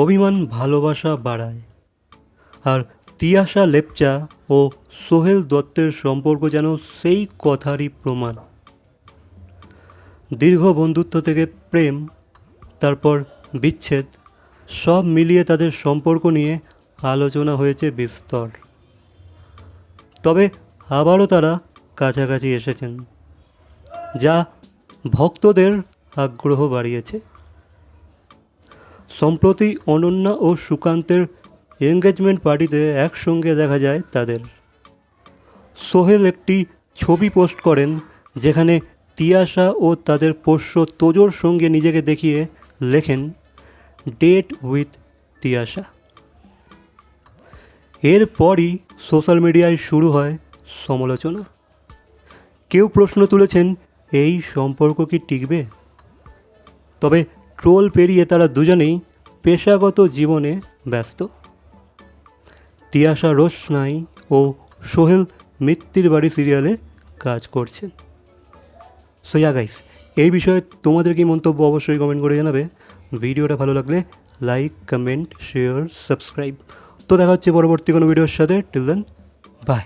অভিমান ভালোবাসা বাড়ায়। আর তিয়াশা লেপচা ও সোহেল দত্তের সম্পর্ক যেন সেই কথারই প্রমাণ। দীর্ঘ বন্ধুত্ব থেকে প্রেম, তারপর বিচ্ছেদ, সব মিলিয়ে তাদের সম্পর্ক নিয়ে আলোচনা হয়েছে বিস্তর। তবে আবারও তারা কাছাকাছি এসেছেন, যা ভক্তদের আগ্রহ বাড়িয়েছে। সম্প্রতি অনন্যা ও সুকান্তের এঙ্গেজমেন্ট পার্টিতে একসঙ্গে দেখা যায় তাদের। সোহেল একটি ছবি পোস্ট করেন, যেখানে তিয়াশা ও তাদের পোষ্য তোজোর সঙ্গে নিজেকে দেখিয়ে লেখেন ডেট উইথ তিয়াশা. এরপরই সোশ্যাল মিডিয়ায় শুরু হয় সমালোচনা। কেউ প্রশ্ন তুলেছেন, এই সম্পর্ক কি টিকবে? তবে ট্রোল পেরিয়ে তারা দুজনেই পেশাগত জীবনে ব্যস্ত। তিয়াশা রোশনাই ও সোহেল মিত্তির বাড়ি সিরিয়ালে কাজ করছেন। সো ইয়া গাইস এই বিষয়ে তোমাদের কি মন্তব্য অবশ্যই কমেন্ট করে জানাবে। ভিডিওটা ভালো লাগলে লাইক কমেন্ট শেয়ার সাবস্ক্রাইব তো দেখা হচ্ছে পরবর্তী কোনো ভিডিওর সাথে। Till then by